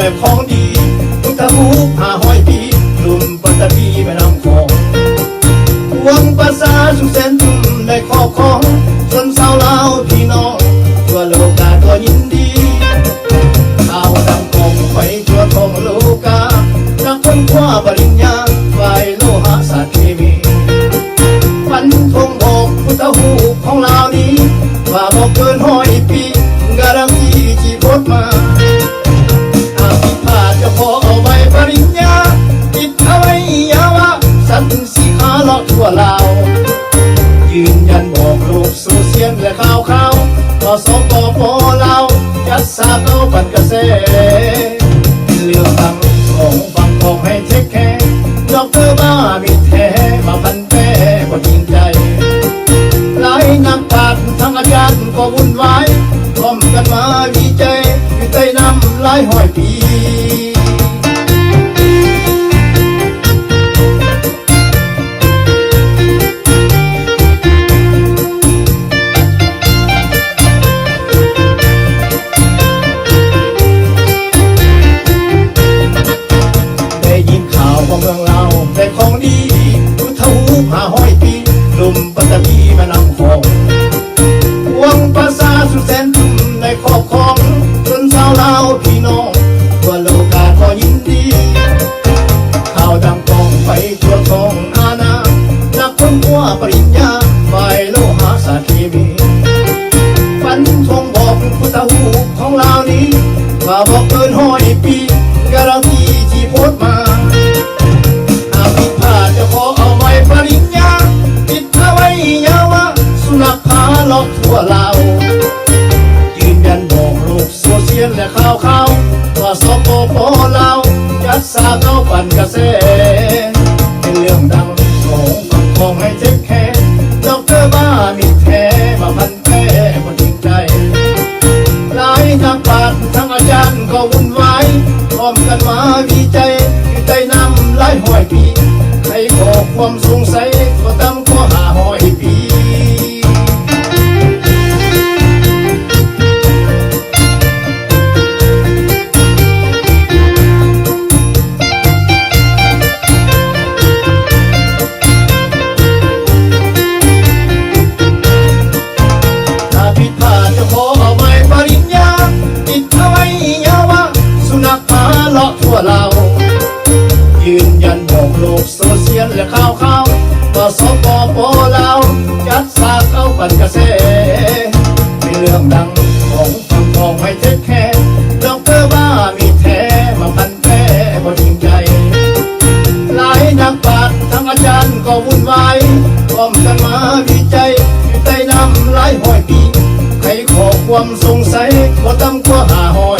ได้ของดีตั้งแต่หูห้าห้อยปีลุ่มปัตตานีไปน้ำองวังภาษาสุเซ็นจุ่มได้ครอบครองจนชาวลาวพี่น้องตัวโลกาก็ยินดีเอาวดำคงไปตัวทองโลกาจากคนคว้าปริญญาไปโลหะสารเคมีฟันธงบอกพุทธหูของเรา เลาะทั่วลายืนยันบอกโลกโซเชียลและข่าวเข่าวว่าสปปลาวยัดสาเข้าปันกระแสเรื่องตั้งของฟังของให้เทคแคร์ดอกเตอร์บ้ามีแท้มาพันแป้ก็จริงใจหลายนักปราชญ์ทั้งอาจารย์ก็วุ่นวายพร้อมกันมาวิจัยวิจัยนำหลายห้อยปี ว่าเมืองเราได้ของดีพุทธหูผาห้อยปีลุมปัตตพีแม่น้ำคองวังภาษาสุดแสนทุ่มในครอบครองชนชาวลาวพี่น้องทั่วโลกาก็ยินดีข่าวดังกองไปทั่วท้องอาณานักค้นคว้าปริญญาฝ่ายโลหะสารเคมีฟันธงบอกพุทธหูของลาวนี้ว่าบ พาเลาะทั่วลายืนยันบอกโลกโซเชียลและข่าวข่าวว่าสปปเลายัดสาเข้าปั่นกระแสเป็นเรื่องดังของฝั่งของให้เจ็บแค่ดอกเตอร์บ้ามีแท้มาพันแท้คนจริงใจหลายนักปราชญ์ทั้งอาจารย์ก็วุ่นวายพร้อมกันมาวิจัยวิจัยนำหลายห้อยปีใครบอกความสงสัยก็ตั้งข้อหาหอ สปปลาวจัดสาเข้าปันกระแสเป็นเรื่องดังของฝั่งของให้เท็จแค่ดอกเตอร์บ้ามีแท้มาพันแท้ก็จริงใจ หลายนักปราชญ์ทั้งอาจารย์ก็วุ่นวายพร้อมกันมาวิจัยวิจัยนำหลายห้อยปี ใครขอความสงสัยก็ตั้มก็หาหอย